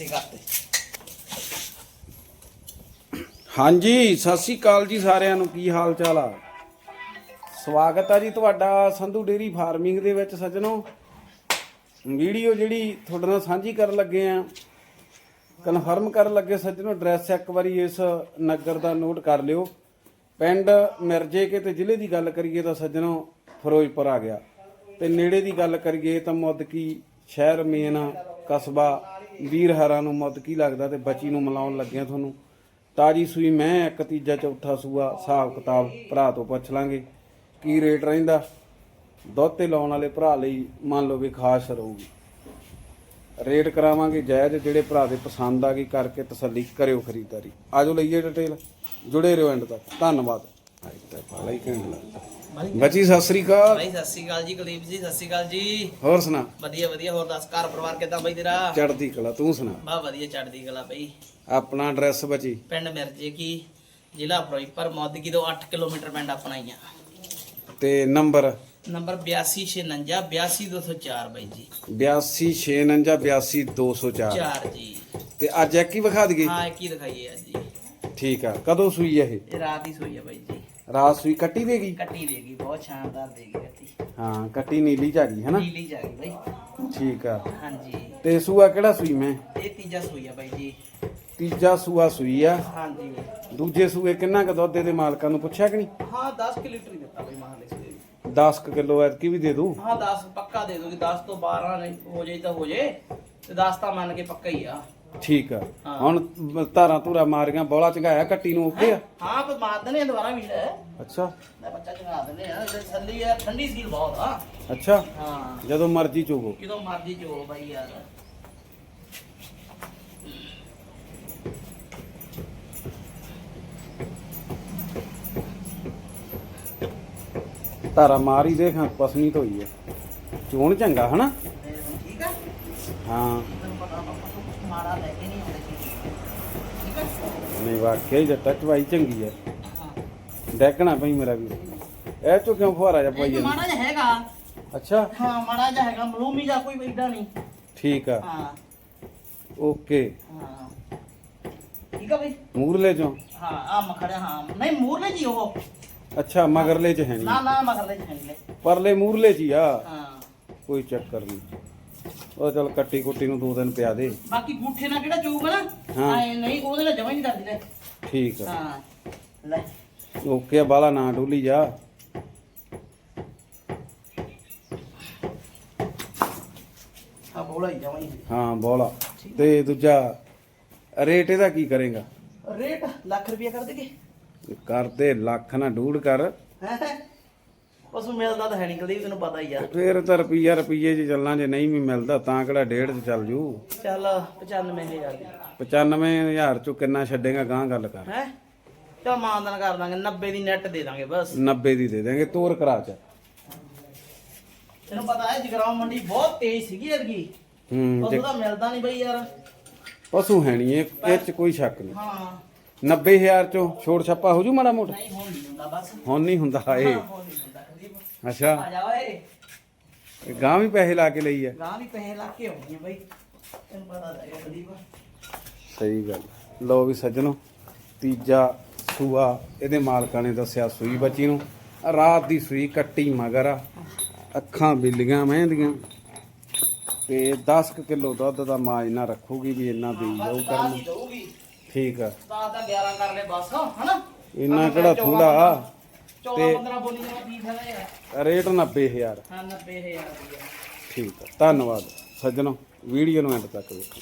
ਐਸੇ ਕਰਤੇ ਹਾਂਜੀ, ਸਤਿ ਸ੍ਰੀ ਅਕਾਲ ਜੀ ਸਾਰਿਆਂ ਨੂੰ। ਕੀ ਹਾਲ ਚਾਲ ਆ? ਸਵਾਗਤ ਆ ਜੀ ਤੁਹਾਡਾ ਸੰਧੂ ਡੇਰੀ ਫਾਰਮਿੰਗ ਦੇ ਵਿੱਚ ਸੱਜਣੋ। ਵੀਡੀਓ ਜਿਹੜੀ ਤੁਹਾਡੇ ਨਾਲ ਸਾਂਝੀ ਕਰਨ ਲੱਗੇ ਆ। ਕਨਫਰਮ ਕਰਨ ਲੱਗੇ ਸੱਜਣੋ, ਐਡਰੈਸ ਇੱਕ ਵਾਰੀ ਇਸ ਨਗਰ ਦਾ ਨੋਟ ਕਰ ਲਿਓ। ਪਿੰਡ ਮਿਰਜੇ ਕੇ ਤੇ ਜ਼ਿਲ੍ਹੇ ਦੀ ਗੱਲ ਕਰੀਏ ਤਾਂ ਸੱਜਣੋ, ਫਿਰੋਜ਼ਪੁਰ ਆ ਗਿਆ। ਤੇ ਨੇੜੇ ਦੀ ਗੱਲ ਕਰੀਏ ਤਾਂ ਮੁੱਦਕੀ ਸ਼ਹਿਰ ਮੇਨ ਕਸਬਾ ਵੀਰਹਰਾ ਨੂੰ ਮੁੱਦਕੀ ਲੱਗਦਾ ਤੇ ਬੱਚੀ ਨੂੰ ਮਿਲਾਉਣ ਲੱਗਿਆ ਤੁਹਾਨੂੰ। ਤਾਜੀ ਸੂਈ ਮੈਂ, ਇੱਕ ਤੀਜਾ ਚੌਥਾ ਸੂਆ, ਹਿਸਾਬ ਕਿਤਾਬ ਭਰਾ ਤੋਂ ਪੁੱਛ ਲਾਂਗੇ। ਕੀ ਰੇਟ ਰਹਿੰਦਾ? ਦੁੱਧ ਤੇ ਲਾਉਣ ਵਾਲੇ ਭਰਾ ਲਈ ਮੰਨ ਲਓ ਵੀ ਖਾਸ ਰਹੂਗੀ। ਰੇਟ ਕਰਾਵਾਂਗੇ ਜਾਇਜ਼, ਜਿਹੜੇ ਭਰਾ ਦੇ ਪਸੰਦ ਆ ਗਈ ਕਰਕੇ ਤਸੱਲੀ ਕਰਿਓ ਖਰੀਦਦਾਰੀ। ਆਜੋ ਲਈਏ ਡਿਟੇਲ। ਜੁੜੇ ਰਹੋ ਐਂਡ ਤੱਕ। ਧੰਨਵਾਦ। ਅੱਜ ਤਾਂ ਬਾਲਾ ਹੀ ਘੈਂਟ ਲੱਗਦਾ ਬੱਚੀ ਸਤਿ ਸ੍ਰੀ ਅਕਾਲ। ਬਾਈ ਸਤਿ ਸ਼੍ਰੀ ਅਕਾਲ ਜੀ ਕੁਲਦੀਪ ਜੀ ਸਤਿ ਸ਼੍ਰੀ ਅਕਾਲ ਜੀ। ਹੋਰ ਸੁਣਾ। ਵਧੀਆ ਵਧੀਆ ਹੋਰ ਦੱਸ ਘਰ ਪਰਿਵਾਰ ਕਿਦਾਂ ਬਾਈ ਤੇਰਾ? ਚੜਦੀ ਕਲਾ ਤੂੰ ਸੁਣਾ। ਬਾ ਵਧੀਆ ਚੜਦੀ ਗਲਾ ਬਈ। ਆਪਣਾ ਐਡਰੈਸ ਬੱਚੀ ਪਿੰਡ ਮਿਰਜੇ ਕੀ ਜ਼ਿਲ੍ਹਾ ਫਿਰੋਜ਼ਪੁਰ ਮੌਦਗੀ ਤੋਂ 8 ਕਿਲੋਮੀਟਰ ਪਿੰਡ ਆਪਣਾ ਹੀ ਆ। ਤੇ ਨੰਬਰ? ਨੰਬਰ 8259 82204 ਬਾਈ ਜੀ। 8269 82204 4 ਜੀ। ਤੇ ਅੱਜ ਇੱਕ ਹੀ ਵਿਖਾ ਦਈਏ? ਹਾਂ ਕੀ ਦਿਖਾਈਏ ਅੱਜ ਜੀ। ਠੀਕ ਆ ਕਦੋਂ ਸੂਈ ਇਹ? ਇਹ ਰਾਤ ਹੀ ਸੋਈ ਆ ਬਾਈ ਜੀ। ਰਾਤ ਸੂਈ ਕੱਟੀ ਦੇਗੀ ਕੱਟੀ ਦੇਗੀ ਬਹੁਤ ਸ਼ਾਨਦਾਰ ਦੇਗੀ ਕੱਟੀ। ਹਾਂ ਕੱਟੀ ਨੀਲੀ ਚ ਆ ਗਈ ਹੈਨਾ? ਨੀਲੀ ਗਈ ਬਾਈ। ਠੀਕ ਆ। ਹਾਂਜੀ। ਤੇ ਸੂਆ ਕਿਹੜਾ ਸੂਈ ਮੈਂ? ਇਹ ਤੀਜਾ ਸੋਈ ਆ ਬਾਈ ਜੀ। ਤੀਜਾ ਸੂਆ ਸੂਈ ਆ। ਹਾਂਜੀ। ਦੂਜੇ ਸੂਏ ਕਿੰਨਾ ਕ ਦੁੱਧ ਦੇ ਮਾਲਕਾਂ ਨੂੰ ਪੁੱਛਿਆ ਕਿ ਨਹੀਂ? ਹਾਂ 10 ਕਿ ਲੀਟਰ ਹੀ ਦਿੱਤਾ ਬਾਈ ਮਹਾਲੇ ਸਵੇਰੇ 10 ਕਿਲੋ ਐਤਕੀ ਵੀ ਦੇ ਦੂ ਹਾਂ 10 ਪੱਕਾ ਦੇ ਦੋਗੇ 10 ਤੋਂ 12 ਨਹੀਂ ਹੋ ਜਾਈ ਤਾਂ ਹੋ ਜੇ ਤੇ 10 ਤਾਂ ਮੰਨ ਕੇ ਪੱਕਾ ਹੀ ਆ। ਠੀਕ ਆ। ਹੁਣ ਧਾਰਾਂ ਧੂਰਾ ਮਾਰੀਆਂ ਬੋਲਾ ਚੰਗਾਇਆ ਕੱਟੀ ਨੂੰ ਓਕੇ ਆ? ਹਾਂ ਪਰ ਮਾਰ ਦਨੇ ਦੁਬਾਰਾ ਵੀ ਲੈ। ਅੱਛਾ। ਲੈ ਬੱਚਾ ਚੰਗਾ ਦਨੇ ਆ ਤੇ ਥੱਲੀ ਆ ਠੰਡੀ ਸੀਲ ਬਹੁਤ ਆ। ਅੱਛਾ। ਹਾਂ। ਜਦੋਂ ਮਰਜ਼ੀ ਚੋਵੋ। ਜਦੋਂ ਮਰਜ਼ੀ ਜੋ ਬਾਈ ਯਾਰ। ਧਾਰਾ ਮਾਰ ਦੇਖ ਪਸਨੀ ਧੋਈ ਆ। ਚੋਣ ਚੰਗਾ ਹਨਾ? ਠੀਕ ਆ? ਹਾਂ ਤੈਨੂੰ ਪਤਾ ਆਪਾਂ ਤੋਂ ਕੁਛ ਮਾੜਾ ਲੈ ਕੇ ਨਹੀਂ ਵਾਕਿਆ ਹੀ ਜੱਟਾ ਚਵਾਈ ਚੰਗੀ ਹਾਂ ਡੈਕਣਾ ਪਈ ਮੇਰਾ ਵੀ। ਇਹ ਚੋਂ ਕਿਉਂ ਫੁਹਾਰਾ ਜਾ ਪਾਈ ਜਾਂਦੀ? ਮਾੜਾ ਜਿਹਾ ਹੈਗਾ। ਅੱਛਾ। ਹਾਂ ਮਾੜਾ ਜਿਹਾ ਹੈਗਾ ਮਲੂਮੀ ਦਾ ਕੋਈ ਵੇਦਾ ਨਹੀਂ। ਠੀਕ ਆ। ਹਾਂ। ਓਕੇ। ਹਾਂ। ਠੀਕ ਆ ਬਈ। ਮੂਰਲੇ ਚੋਂ? ਹਾਂ ਆ ਮਖੜਿਆ ਹਾਂ। ਨਹੀਂ ਮੂਰਲੇ ਜੀ ਉਹ। ਅੱਛਾ ਮਗਰਲੇ ਚ ਹੈ ਨਾ ਨਹੀਂ। ਨਾ ਮਖੜਲੇ ਚ ਹੈਗੇ ਪਰਲੇ ਮੂਰਲੇ ਚ ਹੀ ਆ। ਹਾਂ। ਕੋਈ ਚੱਕਰ ਨਹੀਂ। ਉਹ ਚਲ ਕੱਟੀ ਕੁੱਟੀ ਨੂੰ ਦੋ ਦਿਨ ਪਿਆ ਦੇ। ਬਾਕੀ ਗੂਠੇ ਨਾਲ ਕਿਹੜਾ ਨਾ? ਹਾਂ। ਐ ਨਹੀਂ ਉਹਦੇ ਨਾਲ ਜਮਾ ਹੀ ਨਹੀਂ ਕਰਦੀ ਲੈ। ਠੀਕ ਆ। ਹਾਂ ਲੈ। ਓਕੇ ਆ ਬਾਲਾ ਨਾ ਡੋਲੀ ਜਾ। ਆ ਬੋਲਾ ਹੀ ਜਮਾ ਹੀ ਹਾਂ ਬੋਲਾ। ਤੇ ਦੂਜਾ ਰੇਟ ਇਹਦਾ ਕੀ ਕਰੇਗਾ? ਰੇਟ ਲੱਖ ਰੁਪਇਆ ਕਰ ਦੇਗੇ ਕਰਦੇ ਲੱਖ ਨਾ ਡੂੜ ਕਰ। ਪਸ਼ੂ ਮਿਲਦਾ ਤਾਂ ਹੈ ਨਹੀਂ ਕਦੀ ਤੈਨੂੰ ਪਤਾ ਹੀ ਆ। ਫੇਰ ਤਾਂ ਰੁਪਈਆ ਰੁਪਈਏ ਚ ਚੱਲਣਾ ਜੇ ਨਹੀਂ ਵੀ ਮਿਲਦਾ ਤਾਂ ਕਿਹੜਾ ਡੇਢ ਚ ਚੱਲ ਜੂ? ਚੱਲ 95000 ਦੀ। 95000 ਚੋਂ ਕਿੰਨਾ ਛੱਡੇਗਾ ਗਾਂ ਗੱਲ ਕਰ। ਹੈ? ਚਲ ਮਾਨਦਨ ਕਰ ਦਾਂਗੇ 90 ਦੀ ਨੈਟ ਦੇ ਦਾਂਗੇ ਬਸ। 90 ਦੀ ਦੇ ਦੇਂਗੇ ਤੋਰ ਕਰਾ ਚ ਤੈਨੂੰ ਪਤਾ ਹੈ ਜਗਰਾਉਂ ਮੰਡੀ ਬਹੁਤ ਤੇਜ਼ ਸੀਗੀ ਅਰਗੀ ਹੂੰ ਪਸ਼ੂ ਤਾਂ ਮਿਲਦਾ ਨਹੀਂ ਬਈ ਯਾਰ। ਪਸ਼ੂ ਹੈ ਨਹੀਂ ਇਹ ਚ ਕੋਈ ਸ਼ੱਕ ਨਹੀਂ। ਹਾਂ। 90000 ਚੋਂ ਛੋੜ ਛੱਪਾ ਹੋ ਜੂ ਮਾੜਾ ਮੋਟਾ? ਨਹੀਂ ਹੁਣ ਨਹੀਂ ਹੁੰਦਾ ਬਸ। ਹੁਣ ਨਹੀਂ ਹੁੰਦਾ ਇਹ ਅੱਛਾ। ਆ ਜਾ ਓਏ। ਗਾਂ ਵੀ ਪੈਸੇ ਲਾ ਕੇ ਲਈ ਆ। ਗਾਂ ਵੀ ਪੈਸੇ ਲਾ ਕੇ ਆਉਣੀ ਆ ਬਈ। ਤੈਨੂੰ ਪਤਾ ਤਾਂ ਹੈ ਕਦੀ ਸਹੀ ਗੱਲ। ਲੋ ਵੀ ਸੱਜਣੋ ਤੀਜਾ ਸੂਆ ਇਹਦੇ ਮਾਲਕਾਂ ਨੇ ਦੱਸਿਆ ਸੂਈ ਬੱਚੀ ਨੂੰ। ਰਾਤ ਦੀ ਸੂਈ ਕੱਟੀ ਮਗਰ ਆ। ਅੱਖਾਂ ਬਿੱਲੀਆਂ ਮਹਿੰਦੀਆਂ ਤੇ 10 ਕਿਲੋ ਦੁੱਧ ਦਾ ਮਾਜ ਨਾ ਰੱਖੂਗੀ ਵੀ ਇੰਨਾ ਦੇ ਜਾਊ ਦਊਗੀ। ਠੀਕ ਆ। ਤਾਂ ਤਾਂ 11 ਕਰ ਲੈ ਬਸ ਹਨਾ? ਇੰਨਾ ਕਿਹੜਾ ਥੋੜਾ 14 15 ਬੋਲੀ ਜਮਾ ਕੀ ਫਾਇਦਾ ਯਾਰ ਰੇਟ 90000 ਹਾਂ 90000 ਰੁਪਇਆ ਠੀਕ ਆ ਧੰਨਵਾਦ। ਸੱਜਣੋ ਵੀਡੀਓ ਨੂੰ ਐਂਡ ਤੱਕ ਵੇਖੋ।